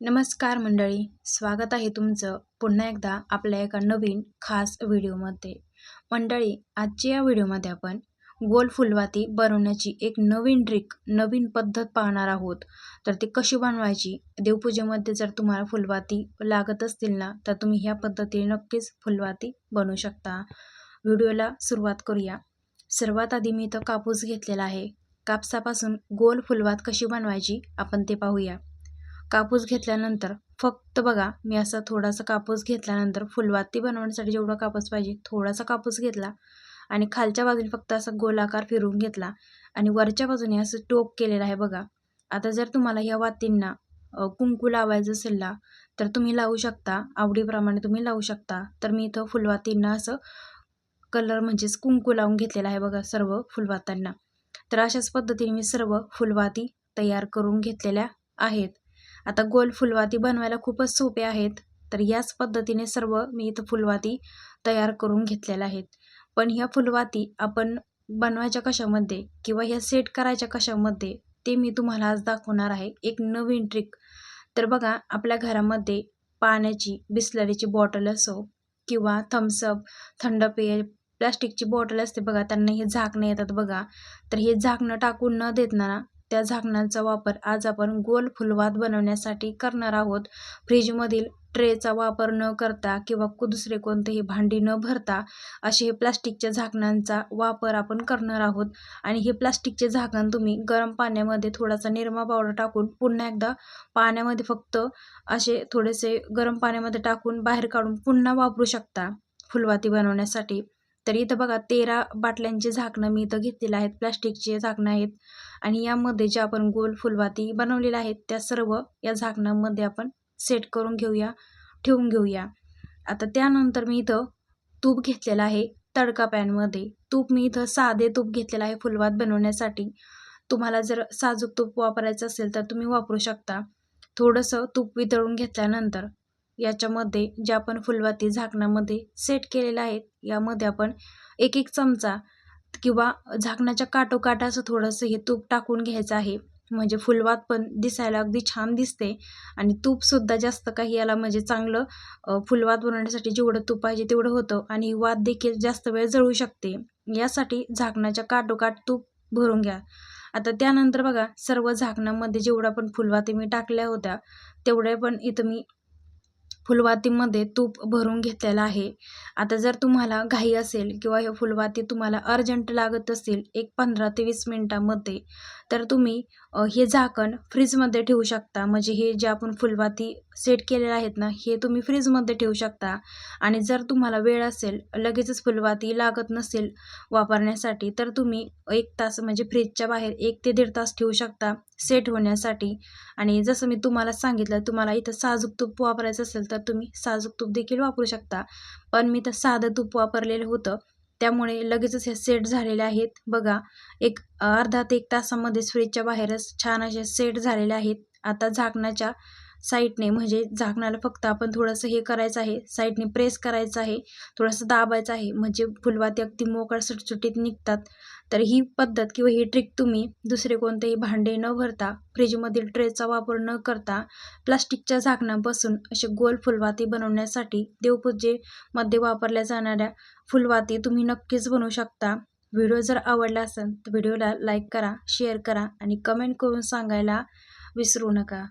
नमस्कार मंडळी स्वागत आहे तुमचं पुन्हा एकदा आपल्या एका नवीन खास व्हिडिओमध्ये. मंडळी आजच्या या व्हिडिओमध्ये आपण गोल फुलवाती बनवण्याची एक नवीन ट्रिक नवीन पद्धत पाहणार आहोत. तर ती कशी बनवायची? देवपूजेमध्ये जर तुम्हाला फुलवाती लागत असतील ना तर तुम्ही ह्या पद्धतीने नक्कीच फुलवाती बनवू शकता. व्हिडिओला सुरुवात करूया. सर्वात आधी मी इथं कापूस घेतलेला आहे. कापसापासून गोल फुलवात कशी बनवायची आपण ते पाहूया. कापूस घेतल्यानंतर फक्त बघा मी असा थोडासा कापूस घेतल्यानंतर फुलवाती बनवण्यासाठी जेवढा कापूस पाहिजे थोडासा कापूस घेतला आणि खालच्या बाजूने फक्त असा गोलाकार फिरवून घेतला आणि वरच्या बाजूने असं टोप केलेलं आहे बघा. आता जर तुम्हाला ह्या वातींना कुंकू लावायचं असेल ना तर तुम्ही लावू शकता आवडीप्रमाणे तुम्ही लावू शकता. तर मी इथं फुलवातींना असं कलर म्हणजेच कुंकू लावून घेतलेला आहे बघा सर्व फुलवातांना. तर अशाच पद्धतीने मी सर्व फुलवाती तयार करून घेतलेल्या आहेत. आता गोल फुलवाती बनवायला खूपच सोपे आहेत. तर याच पद्धतीने सर्व मी इथं फुलवाती तयार करून घेतलेल्या आहेत. पण ह्या फुलवाती आपण बनवायच्या कशामध्ये किंवा ह्या सेट करायच्या कशामध्ये ते मी तुम्हाला आज दाखवणार आहे. एक नवीन ट्रिक तर बघा आपल्या घरामध्ये पाण्याची बिस्लरीची बॉटल असो किंवा थम्सअप थंड पेय प्लास्टिकची बॉटल असते बघा त्यांना हे झाकणं येतात बघा. तर हे झाकणं टाकून न देताना त्या झाकणांचा वापर आज आपण गोल फुलवात बनवण्यासाठी करणार आहोत. फ्रीजमधील ट्रेचा वापर न करता किंवा दुसरे कोणतेही भांडी न भरता असे हे प्लास्टिकच्या झाकणांचा वापर आपण करणार आहोत. आणि हे प्लास्टिकचे झाकण तुम्ही गरम पाण्यामध्ये थोडासा निरमा पावडर टाकून पुन्हा एकदा पाण्यामध्ये फक्त असे थोडेसे गरम पाण्यामध्ये टाकून बाहेर काढून पुन्हा वापरू शकता फुलवाती बनवण्यासाठी. तर इथं बघा तेरा बाटल्यांचे झाकणं मी इथं घेतलेलं आहेत. प्लास्टिकचे झाकणं आहेत. आणि यामध्ये जे आपण गोल फुलवाती बनवलेल्या आहेत त्या सर्व या झाकणामध्ये आपण सेट करून घेऊया ठेवून घेऊया. आता त्यानंतर मी इथं तूप घेतलेलं आहे तडका पॅनमध्ये. तूप मी इथं साधे तूप घेतलेलं आहे फुलवात बनवण्यासाठी. तुम्हाला जर साजूक तूप वापरायचं असेल तर तुम्ही वापरू शकता. थोडंसं तूप वितळून घेतल्यानंतर याच्यामध्ये जे आपण फुलवाती झाकणामध्ये सेट केलेलं आहे यामध्ये आपण एक एक चमचा किंवा झाकणाच्या काठोकाठ असं थोडंसं हे तूप टाकून घ्यायचं आहे. म्हणजे फुलवात पण दिसायला अगदी छान दिसते आणि तूपसुद्धा जास्त काही याला म्हणजे चांगलं फुलवात बनवण्यासाठी जेवढं तूप पाहिजे तेवढं होतं आणि वात देखील जास्त वेळ जळू शकते. यासाठी झाकणाच्या काटोकाठ तूप भरून घ्या. आता त्यानंतर बघा सर्व झाकणामध्ये जेवढं पण फुलवाती मी टाकल्या होत्या तेवढ्या पण इथं मी फुलवातीमध्ये तूप भरून घेतलेलं आहे. आता जर तुम्हाला घाई असेल किंवा हे फुलवाती तुम्हाला अर्जंट लागत असेल एक पंधरा ते वीस मिनटामध्ये तर तुम्ही हे झाकण फ्रीजमध्ये ठेवू शकता. म्हणजे हे जे आपण फुलवाती सेट केलेले आहेत ना हे तुम्ही फ्रीजमध्ये ठेवू शकता. आणि जर तुम्हाला वेळ असेल लगेचच फुलवाती लागत नसेल वापरण्यासाठी तर तुम्ही एक तास म्हणजे फ्रीजच्या बाहेर एक ते दीड तास ठेवू शकता सेट होण्यासाठी. आणि जसं मी तुम्हाला सांगितलं तुम्हाला इथं साजूक तूप वापरायचं असेल तर तुम्ही साजूक तूप देखील वापरू शकता. पण मी तर साधं तूप वापरलेलं होतं. त्यामुळे लगेचच हे सेट झालेले आहेत. बघा एक अर्धा ते एक तासामध्येच फ्रीजच्या बाहेरच छान असे सेट झालेले आहेत. आता झाकणाच्या साईडने म्हणजे झाकणाला फक्त आपण थोडंसं हे करायचं आहे साईडने प्रेस करायचं आहे थोडंसं दाबायचं आहे. म्हणजे फुलवाती अगदी मोकळ सुटसुटीत निघतात. तर ही पद्धत किंवा ही ट्रिक तुम्ही दुसरे कोणतेही भांडे न भरता फ्रीजमधील ट्रेचा वापर न करता प्लास्टिकच्या झाकणापासून असे गोल फुलवाती बनवण्यासाठी देवपूजेमध्ये वापरल्या जाणाऱ्या फुलवाती तुम्ही नक्कीच बनवू शकता. व्हिडिओ जर आवडला असेल तर व्हिडिओला लाईक करा शेअर करा आणि कमेंट करून सांगायला विसरू नका.